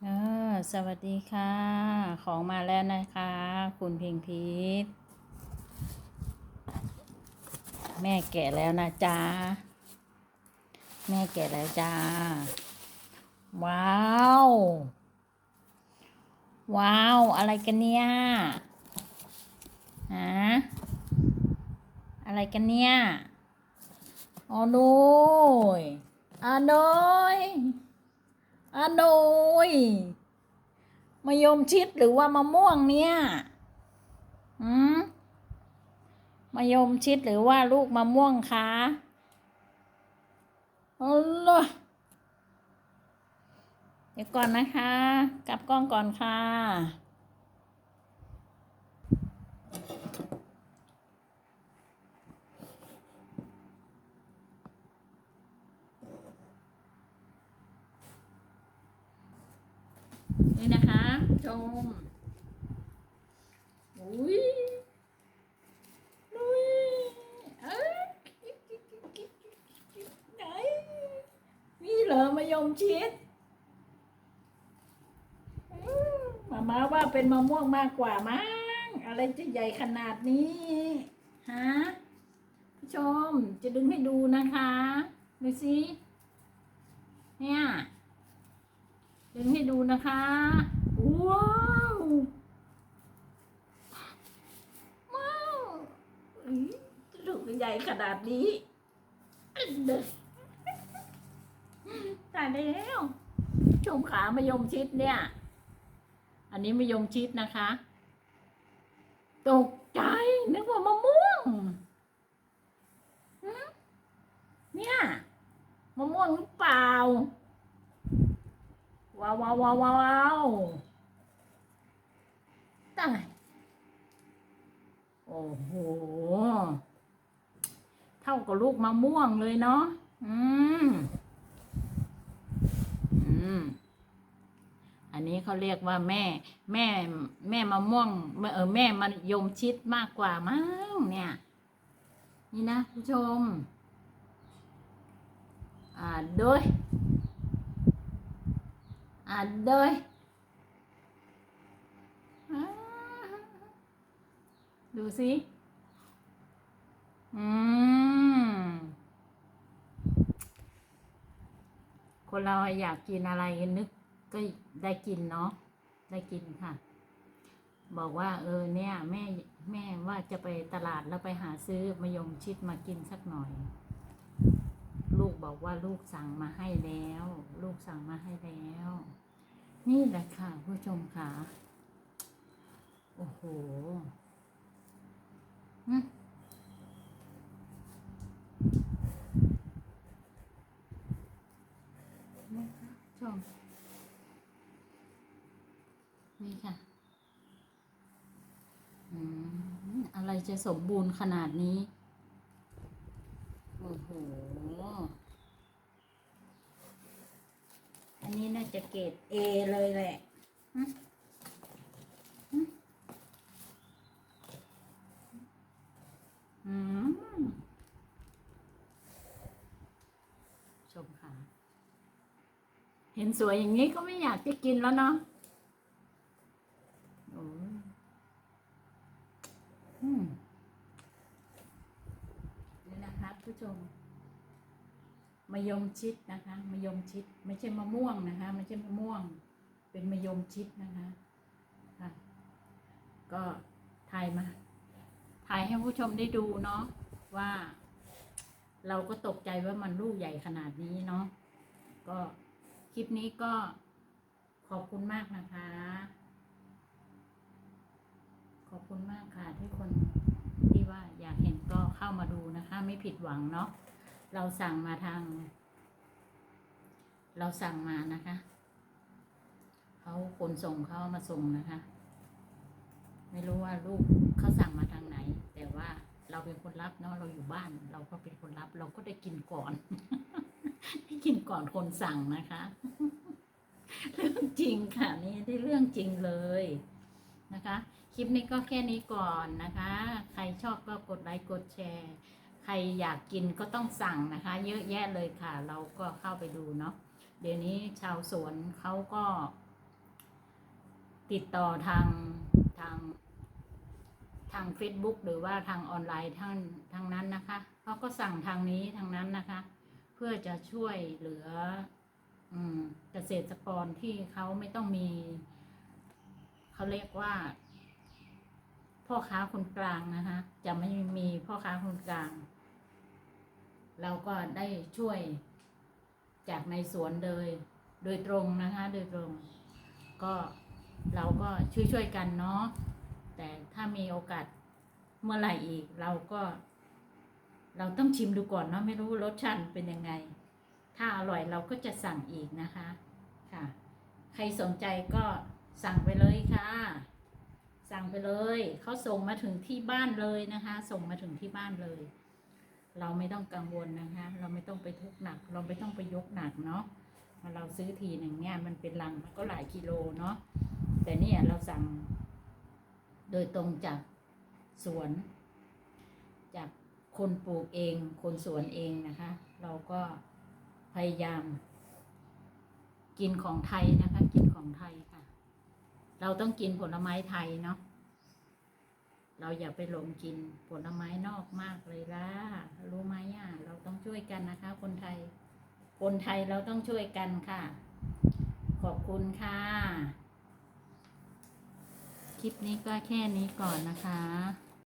สวัสดีค่ะ ของมาแล้วนะคะ คุณเพียงพีทแม่แก่แล้วนะจ๊ะ แม่แก่แล้วจ้า ว้าว ว้าว อะไรกันเนี่ยฮะอะไรกันเนี่ยอ๋อโดยอ่าโดย อะโดยมะยมชิดหรือว่ามะม่วงเนี่ยอืมมะยมชิดหรือว่าลูกมะม่วงคะเอาล่ะเดี๋ยวก่อนนะคะ กลับกล้องก่อนค่ะ นี่นะคะ ชมอุ้ยอุ้ยเอ้ยไหนนี่เหรอมะยมชิดอืมมามาว่าเป็นมะม่วงมากกว่ามั้งอะไรจะใหญ่ขนาดนี้ฮะผู้ชมจะดึงให้ดูนะคะดูสิเนี่ยดึงให้ดูนะคะ ว้าวว้าวอุ๊ยลูกใหญ่ขนาดนี้ตายแล้วชมขามายมชิดเนี่ย อันนี้มายมชิดนะคะ ตกใจนึกว่ามะม่วงเนี่ยมะม่วงหรือเปล่า ว้าวว้าวว้าวว้าวว้าว ตาย โอ้โห เท่ากับลูกมะม่วงเลยเนาะ อืม อืม อันนี้เขาเรียกว่าแม่ แม่ แม่มะม่วง เออ แม่มันยมชิดมากกว่ามั้งเนี่ย นี่นะผู้ชม อ่าโดยอ่านเลย ดูสิอืม คนเราอยากกินอะไรนึกก็ได้กินเนาะ ได้กินค่ะ บอกว่า เออ เนี่ย แม่แม่ว่าจะไปตลาดแล้วไปหาซื้อมะยงชิดมากินสักหน่อย ลูกบอกว่าลูกสั่งมาให้แล้ว ลูกสั่งมาให้แล้ว นี่แหละค่ะ ผู้ชมค่ะ โอ้โหหึนี่ค่ะชม นี่ค่ะ อืม อะไร จะสมบูรณ์ขนาดนี้ โอ้โห อันนี้น่าจะเกรดเอเลยแหละหึหึอืมชมค่ะ เห็นสวยอย่างนี้ก็ไม่อยากจะกินแล้วเนาะโอ้ยอืมนี่นะคะ ผู้ชมมะยมชิดนะคะมะยมชิด ไม่ใช่มะม่วงนะคะไม่ใช่มะม่วง เป็นมะยมชิดนะคะค่ะก็ถ่ายมาถ่ายให้ผู้ชมได้ดูเนาะว่า เราก็ตกใจว่ามันลูกใหญ่ขนาดนี้เนาะก็คลิปนี้ก็ขอบคุณมากนะคะ ขอบคุณมากค่ะที่คน ที่ว่าอยากเห็นก็เข้ามาดูนะคะ ไม่ผิดหวังเนาะเราสั่งมาทาง เราสั่งมานะคะเขาคนส่งเขาเอามาส่งนะคะ ไม่รู้ว่าลูกเขาสั่งมาทางไหน แต่ว่าเราเป็นคนรับเนาะเราอยู่บ้าน เราก็เป็นคนรับ เราก็ได้กินก่อนได้กินก่อนคนสั่งนะคะเรื่องจริงค่ะนี่ได้เรื่องจริงเลยนะคะ ลิปนี้ก็แค่นี้ก่อนนะคะ ใครชอบก็กดไลค์กดแชร์ ใครอยากกินก็ต้องสั่งนะคะ เยอะแยะเลยค่ะ เราก็เข้าไปดูเนาะ เดี๋ยวนี้ชาวสวนเขาก็ ติดต่อทางทางทาง Facebook หรือว่าทางออนไลน์ทางทางนั้นนะคะเขาก็สั่งทางนี้ทางนั้นนะคะ เพื่อจะช่วยเหลืออเกษตรกรที่เขาไม่ต้องมี เขาเรียกว่า พ่อค้าคนกลางนะคะ จะไม่มีพ่อค้าคนกลาง เราก็ได้ช่วยจากในสวนเลย โดยตรงนะคะ โดยตรง ก็เราก็ช่วยๆกันเนาะแต่ถ้ามีโอกาสเมื่อไหร่อีก เราก็ เราต้องชิมดูก่อนเนาะไม่รู้รสชาติเป็นยังไง ถ้าอร่อยเราก็จะสั่งอีกนะคะค่ะ ใครสนใจก็สั่งไปเลยค่ะ สั่งไปเลยเขาส่งมาถึงที่บ้านเลยนะคะ ส่งมาถึงที่บ้านเลย เราไม่ต้องกังวลนะคะ เราไม่ต้องไปทุกข์หนัก เราไม่ต้องไปยกหนักเนาะเราซื้อทีหนึ่งเนี่ยมันเป็นลังมันก็หลายกิโลเนาะแต่เนี่ยเราสั่ง โดยตรงจากสวน จากคนปลูกเอง คนสวนเองนะคะ เราก็พยายาม กินของไทยนะคะ กินของไทยค่ะ เราต้องกินผลไม้ไทยเนาะ เราอย่าไปหลงกินผลไม้นอกมากเลยล่ะ รู้ไหมอะ เราต้องช่วยกันนะคะ คนไทย คนไทยเราต้องช่วยกันค่ะ ขอบคุณค่ะ คลิปนี้ก็แค่นี้ก่อนนะคะ